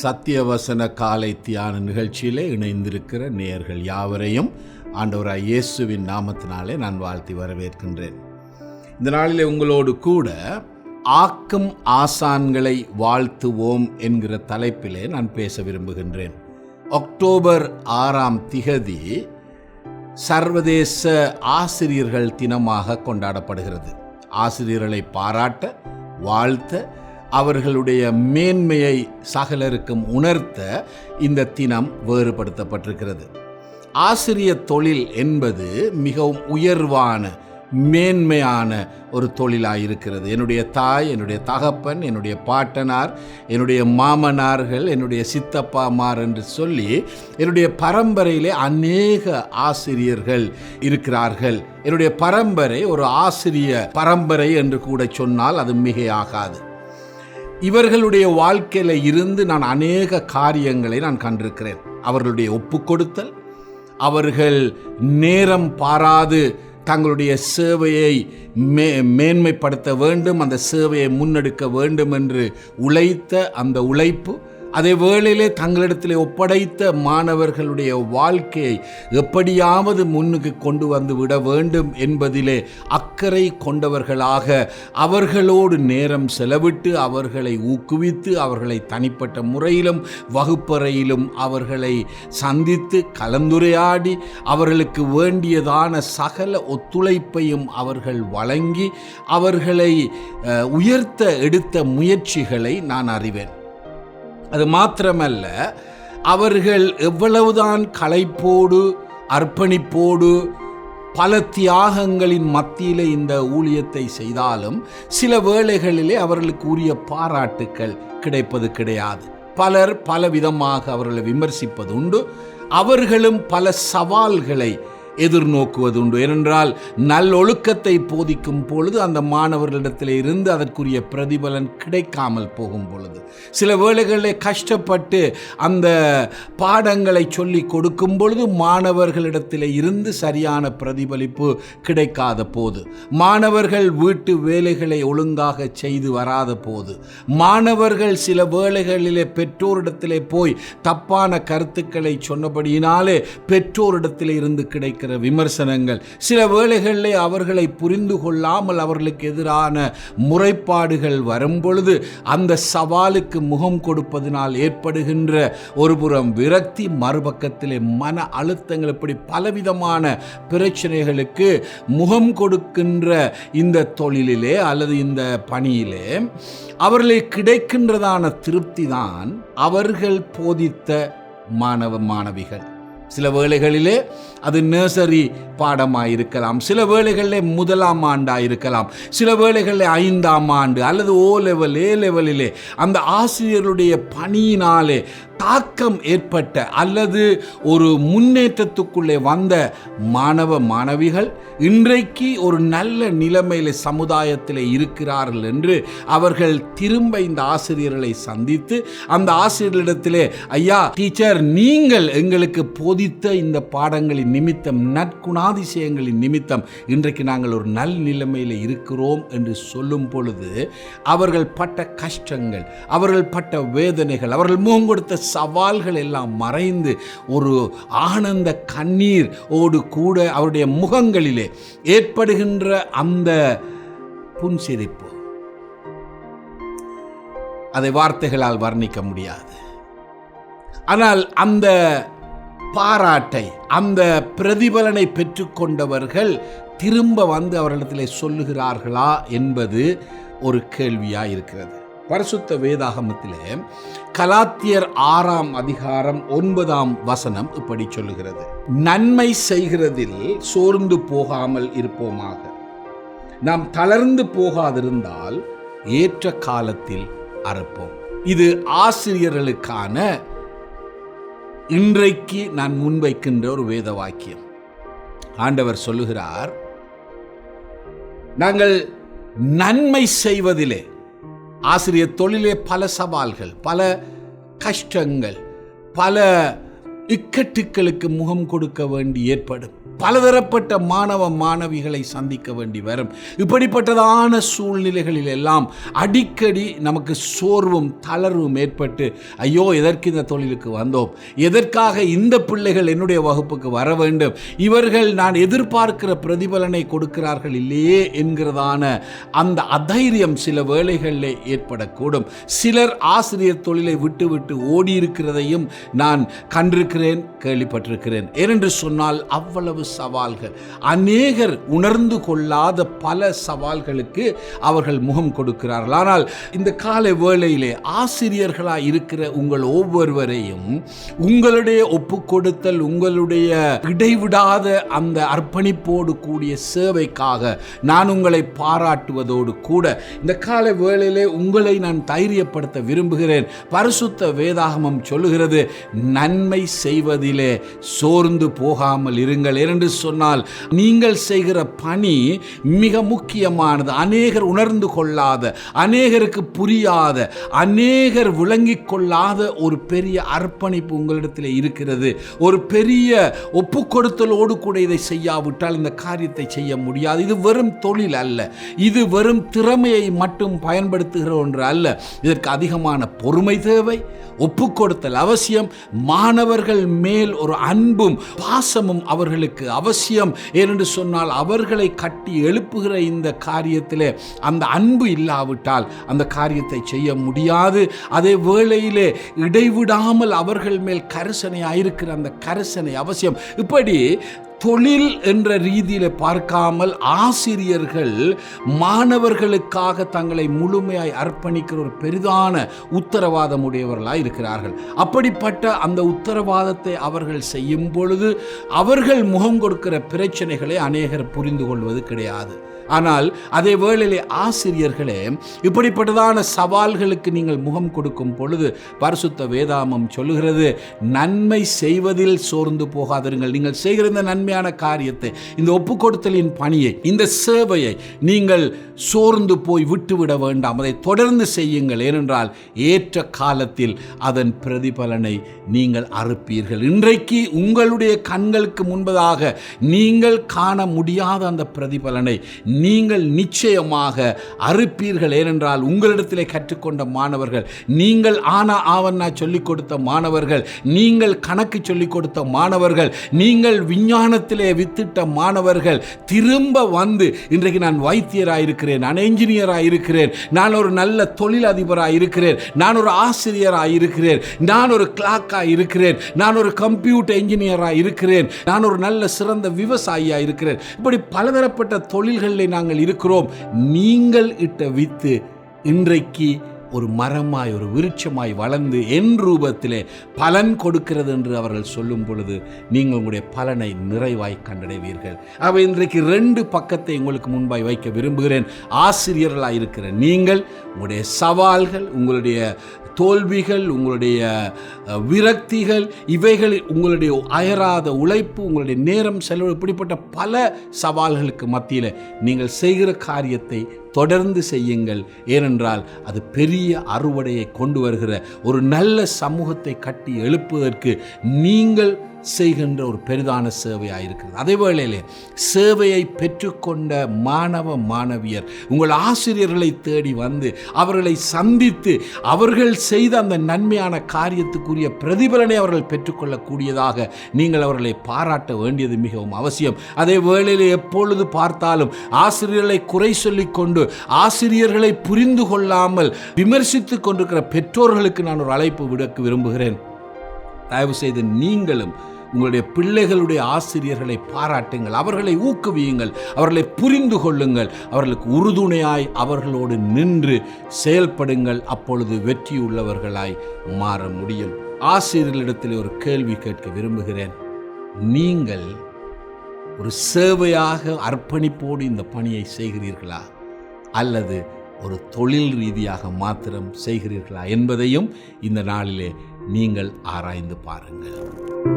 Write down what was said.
சத்தியவசன காலை தியான நிகழ்ச்சியிலே இணைந்திருக்கிற நேயர்கள் யாவரையும் ஆண்டவராய் இயேசுவின் நாமத்தினாலே நான் வாழ்த்தி வரவேற்கின்றேன். இந்த நாளிலே உங்களோடு கூட ஆக்கும் ஆசான்களை வாழ்த்துவோம் என்கிற தலைப்பிலே நான் பேச விரும்புகின்றேன். அக்டோபர் ஆறாம் திகதி சர்வதேச ஆசிரியர்கள் தினமாக கொண்டாடப்படுகிறது. ஆசிரியர்களை பாராட்ட வாழ்த்த அவர்களுடைய மேன்மையை சகலருக்கும் உணர்த்த இந்த தினம் வேறுபடுத்தப்பட்டிருக்கிறது. ஆசிரிய தொழில் என்பது மிகவும் உயர்வான மேன்மையான ஒரு தொழிலாக இருக்கிறது என்னுடைய தாய் என்னுடைய தகப்பன் என்னுடைய பாட்டனார் என்னுடைய மாமனார்கள் என்னுடைய சித்தப்பாமார் என்று சொல்லி என்னுடைய பரம்பரையிலே அநேக ஆசிரியர்கள் இருக்கிறார்கள். என்னுடைய பரம்பரை ஒரு ஆசிரிய பரம்பரை என்று கூட சொன்னால் அது மிகையாகாது. இவர்களுடைய வாழ்க்கையில் இருந்து நான் அநேக காரியங்களை நான் கண்டிருக்கிறேன். அவர்களுடைய ஒப்பு கொடுத்தல் அவர்கள் நேரம் பாராது தங்களுடைய சேவையை மே மேன்மைப்படுத்த வேண்டும் அந்த சேவையை முன்னெடுக்க வேண்டும் என்று உழைத்த அந்த உழைப்பு அதே வேளையிலே தங்களிடத்திலே ஒப்படைத்த மாணவர்களுடைய வாழ்க்கையை எப்படியாவது முன்னுக்கு கொண்டு வந்து விட வேண்டும் என்பதிலே அக்கறை கொண்டவர்களாக அவர்களோடு நேரம் செலவிட்டு அவர்களை ஊக்குவித்து அவர்களை தனிப்பட்ட முறையிலும் வகுப்பறையிலும் அவர்களை சந்தித்து கலந்துரையாடி அவர்களுக்கு வேண்டியதான சகல ஒத்துழைப்பையும் அவர்கள் வழங்கி அவர்களை உயர்த்த எடுத்த முயற்சிகளை நான் அறிவேன். அது மாத்திரமல்ல அவர்கள் எவ்வளவுதான் களைப்போடு அர்ப்பணிப்போடு பல தியாகங்களின் மத்தியில் இந்த ஊழியத்தை செய்தாலும் சில வேளைகளிலே அவர்களுக்கு உரிய பாராட்டுக்கள் கிடைப்பது கிடையாது. பலர் பல விதமாக அவர்களை விமர்சிப்பது உண்டு அவர்களும் பல சவால்களை எதிர்நோக்குவது உண்டு ஏனென்றால் நல்லொழுக்கத்தை போதிக்கும் பொழுது அந்த மாணவர்களிடத்தில் இருந்து அதற்குரிய பிரதிபலன் கிடைக்காமல் போகும் பொழுது. சில வேளைகளில் கஷ்டப்பட்டு அந்த பாடங்களை சொல்லி கொடுக்கும் பொழுது மாணவர்களிடத்தில் இருந்து சரியான பிரதிபலிப்பு கிடைக்காத போது. மாணவர்கள் வீட்டு வேலைகளை ஒழுங்காக செய்து வராத போது. மாணவர்கள் சில வேளைகளிலே பெற்றோரிடத்திலே போய் தப்பான கருத்துக்களை சொன்னபடியினாலே பெற்றோரிடத்தில் இருந்து இருக்கிற விமர்சனங்கள். சில வேளைகளில் அவர்களை புரிந்து கொள்ளாமல் அவர்களுக்கு எதிரான முறைப்பாடுகள் வரும் பொழுது அந்த சவாலுக்கு முகம் கொடுப்பதனால் ஏற்படுகின்ற ஒருபுறம் விரக்தி மறுபக்கத்திலே மன அழுத்தங்கள் இப்படி பலவிதமான பிரச்சனைகளுக்கு முகம் கொடுக்கின்ற இந்த தொழிலிலே அல்லது இந்த பணியிலே அவர்களுக்கு கிடைக்கின்றதான திருப்தி தான் அவர்கள் போதித்த மாணவ மாணவிகள். சில வேளைகளிலே அது நர்சரி பாடமாக இருக்கலாம் சில வேளைகளிலே முதலாம் ஆண்டாக இருக்கலாம் சில வேளைகளில் ஐந்தாம் ஆண்டு அல்லது ஓ லெவல் ஏ லெவலிலே அந்த ஆசிரியர்களுடைய பணியினாலே தாக்கம் ஏற்பட்ட அல்லது ஒரு முன்னேற்றத்துக்குள்ளே வந்த மாணவ மாணவிகள் இன்றைக்கு ஒரு நல்ல நிலைமையில் சமுதாயத்தில் இருக்கிறார்கள் என்று அவர்கள் திரும்ப இந்த ஆசிரியர்களை சந்தித்து அந்த ஆசிரியர்களிடத்திலே ஐயா டீச்சர் நீங்கள் எங்களுக்கு போதித்த இந்த பாடங்களின் நிமித்தம் நற்குணாதிசயங்களின் நிமித்தம் இன்றைக்கு நாங்கள் ஒரு நல் நிலைமையில் இருக்கிறோம் என்று சொல்லும் பொழுது அவர்கள் பட்ட கஷ்டங்கள் அவர்கள் பட்ட வேதனைகள் அவர்கள் முகம் கொடுத்த சவால்கள் எல்லாம் மறைந்து ஒரு ஆனந்த கண்ணீர் ஓடு கூட அவருடைய முகங்களிலே ஏற்படுகின்ற அந்த புன்சிரிப்பு. அதை வார்த்தைகளால் வர்ணிக்க முடியாது. ஆனால் அந்த பாராட்டை அந்த பிரதிபலனை பெற்றுக்கொண்டவர்கள் திரும்ப வந்து அவரிடத்தில் சொல்லுகிறார்களா என்பது ஒரு கேள்வியாக இருக்கிறது பரிசுத்த வேதாகமத்திலே கலாத்தியர் ஆறாம் அதிகாரம் ஒன்பதாம் வசனம் இப்படி சொல்லுகிறது. நன்மை செய்கிறதில் சோர்ந்து போகாமல் இருப்போமாக. நாம் தளர்ந்து போகாதிருந்தால் ஏற்ற காலத்தில் அறுப்போம். இது ஆசிரியர்களுக்கான இன்றைக்கு நான் முன்வைக்கின்ற ஒரு வேத வாக்கியம் ஆண்டவர் சொல்லுகிறார் நாங்கள் நன்மை செய்வதிலே ஆசிரியர் தொழிலே பல சவால்கள் பல கஷ்டங்கள் பல இக்கட்டுக்களுக்கு முகம் கொடுக்க வேண்டி ஏற்படும். பலதரப்பட்ட மாணவ மாணவிகளை சந்திக்க வேண்டி வரும். இப்படிப்பட்டதான சூழ்நிலைகளில் எல்லாம் அடிக்கடி நமக்கு சோர்வும் தளர்வும் ஏற்பட்டு ஐயோ எதற்கு இந்த தொழிலுக்கு வந்தோம்? எதற்காக இந்த பிள்ளைகள் என்னுடைய வகுப்புக்கு வர வேண்டும்? இவர்கள் நான் எதிர்பார்க்கிற பிரதிபலனை கொடுக்கிறார்கள் இல்லையே என்கிறதான அந்த அதைரியம் சில வேளைகளில் ஏற்படக்கூடும். சிலர் ஆசிரியர் தொழிலை விட்டு விட்டு ஓடி இருக்கிறதையும் நான் கண்டிருக்கிறேன் கேள்விப்பட்டிருக்கிறேன். ஏனென்று சொன்னால் அவ்வளவு சவால்கள். அநேகர் உணர்ந்து கொள்ளாத பல சவால்களுக்கு அவர்கள் முகம் கொடுக்கிறார்கள். ஆனால் இந்த காலை வேளையிலே ஆசிரியர்களாக இருக்கிற உங்கள் ஒவ்வொருவரையும் உங்களுடைய ஒப்பு கொடுத்தல் உங்களுடைய இடைவிடாத அந்த அர்ப்பணிப்போடு கூடிய சேவைக்காக நான் உங்களை பாராட்டுவதோடு கூட இந்த காலை வேளையிலே உங்களை நான் தைரியப்படுத்த விரும்புகிறேன். பரிசுத்த வேதாகமம் சொல்லுகிறது நன்மை செய்வதிலே சோர்ந்து போகாமல் இருங்கள். இரண்டு என்று சொன்னால் நீங்கள் செய்கிற பணி மிக முக்கியமானது. அநேகர் உணர்ந்து கொள்ளாத அநேகருக்கு புரியாத அநேகர் விளங்கிக் கொள்ளாத ஒரு பெரிய அர்ப்பணிப்பு உங்களிடத்தில் இருக்கிறது. ஒரு பெரிய ஒப்புக்கொடுத்தலோடு கூட இதை செய்யாவிட்டால் இந்த காரியத்தை செய்ய முடியாது. இது வெறும் தொழில் அல்ல. இது வெறும் திறமையை மட்டும் பயன்படுத்துகிற ஒன்று அல்ல. இதற்கு அதிகமான பொறுமை தேவை ஒப்புக்கொடுத்தல் அவசியம் மாணவர்கள் மேல் ஒரு அன்பும் பாசமும் அவர்களுக்கு அவசியம். ஏனென்று சொன்னால் அவர்களை கட்டி எழுப்புகிற இந்த காரியத்திலே அந்த அன்பு இல்லாவிட்டால் அந்த காரியத்தை செய்ய முடியாது. அதே வேளையிலே இடைவிடாமல் அவர்கள் மேல் கரிசனையாயிருக்கிற அந்த கரிசனை அவசியம். இப்படி தொழில் என்ற ரீதியில் பார்க்காமல் ஆசிரியர்கள் மாணவர்களுக்காக தங்களை முழுமையாய் அர்ப்பணிக்கிற ஒரு பெரிதான உத்தரவாதம் உடையவர்களாக இருக்கிறார்கள். அப்படிப்பட்ட அந்த உத்தரவாதத்தை அவர்கள் செய்யும் பொழுது அவர்கள் முகம் கொடுக்கிற பிரச்சனைகளை அநேகர் புரிந்து கொள்வது கிடையாது. ஆனால் அதே வேளையிலே ஆசிரியர்களே இப்படிப்பட்டதான சவால்களுக்கு நீங்கள் முகம் கொடுக்கும் பொழுது பரிசுத்த வேதாமம் சொல்லுகிறது நன்மை செய்வதில் சோர்ந்து போகாதிருங்கள். நீங்கள் செய்கிற இந்த நன்மையான காரியத்தை இந்த ஒப்புக்கொடுத்தலின் பணியை இந்த சேவையை நீங்கள் சோர்ந்து போய் விட்டுவிட வேண்டாம். அதை தொடர்ந்து செய்யுங்கள். ஏனென்றால் ஏற்ற காலத்தில் அதன் பிரதிபலனை நீங்கள் அறுப்பீர்கள். இன்றைக்கு உங்களுடைய கண்களுக்கு முன்பதாக நீங்கள் காண முடியாத அந்த பிரதிபலனை நீங்கள் நிச்சயமாக அறுப்பீர்கள். ஏனென்றால் உங்களிடத்திலே கற்றுக்கொண்ட மாணவர்கள் நீங்கள் ஆனா ஆவண்ணா சொல்லிக் கொடுத்த மாணவர்கள் நீங்கள் கணக்கு சொல்லிக் கொடுத்த மாணவர்கள் நீங்கள் விஞ்ஞானத்திலே வித்திட்ட மாணவர்கள் திரும்ப வந்து இன்றைக்கு நான் வைத்தியராக இருக்கிறேன் நான் என்ஜினியராக இருக்கிறேன் நான் ஒரு நல்ல தொழிலதிபராக இருக்கிறேன் நான் ஒரு ஆசிரியராக இருக்கிறேன் நான் ஒரு கிளாக்காக இருக்கிறேன் நான் ஒரு கம்ப்யூட்டர் என்ஜினியராக இருக்கிறேன் நான் ஒரு நல்ல சிறந்த விவசாயியாக இருக்கிறேன் இப்படி பலதரப்பட்ட தொழில்களில் நாங்கள் இருக்கிறோம். நீங்கள் இட்ட வித்து இன்றைக்கு ஒரு மரமாய் ஒரு விருட்சமாய் வளர்ந்து என் ரூபத்திலே பலன் கொடுக்கிறது என்று அவர்கள் சொல்லும் பொழுது நீங்கள் உங்களுடைய பலனை நிறைவாய் கண்டடைவீர்கள். அவை இன்றைக்கு ரெண்டு பக்கத்தை உங்களுக்கு முன்பாய் வைக்க விரும்புகிறேன். ஆசிரியர்களாக இருக்கிற நீங்கள் உங்களுடைய சவால்கள் உங்களுடைய தோல்விகள் உங்களுடைய விரக்திகள் இவைகள் உங்களுடைய அயராத உழைப்பு உங்களுடைய நேரம் செலவு இப்படிப்பட்ட பல சவால்களுக்கு மத்தியில் நீங்கள் செய்கிற காரியத்தை தொடர்ந்து செய்யுங்கள். ஏனென்றால் அது பெரிய அறுவடையை கொண்டு வருகிற ஒரு நல்ல சமூகத்தை கட்டி எழுப்புவதற்கு நீங்கள் செய்கின்ற ஒரு பெரிதான சேவையாக இருக்கிறது அதே வேளையிலே சேவையை பெற்றுக்கொண்ட மாணவ மாணவியர் உங்கள் ஆசிரியர்களை தேடி வந்து அவர்களை சந்தித்து அவர்கள் செய்த அந்த நன்மையான காரியத்துக்குரிய பிரதிபலனை அவர்கள் பெற்றுக்கொள்ளக்கூடியதாக நீங்கள் அவர்களை பாராட்ட வேண்டியது மிகவும் அவசியம். அதே வேளையிலே எப்பொழுது பார்த்தாலும் ஆசிரியர்களை குறை சொல்லிக்கொண்டு ஆசிரியர்களை புரிந்து கொள்ளாமல் விமர்சித்துக் கொண்டிருக்கிற பெற்றோர்களுக்கு நான் ஒரு அழைப்பு விடுக்க விரும்புகிறேன். தயவு செய்து நீங்களும் உங்களுடைய பிள்ளைகளுடைய ஆசிரியர்களை பாராட்டுங்கள் அவர்களை ஊக்குவியுங்கள் அவர்களை புரிந்து கொள்ளுங்கள். அவர்களுக்கு உறுதுணையாய் அவர்களோடு நின்று செயல்படுங்கள். அப்பொழுது வெற்றியுள்ளவர்களாய் மாற முடியும். ஆசிரியர்களிடத்தில் ஒரு கேள்வி கேட்க விரும்புகிறேன். நீங்கள் ஒரு சேவையாக அர்ப்பணிப்போடு இந்த பணியை செய்கிறீர்களா? அல்லது ஒரு தொழில் ரீதியாக மாத்திரம் செய்கிறீர்களா என்பதையும் இந்த நாளிலே நீங்கள் ஆராய்ந்து பாருங்கள்.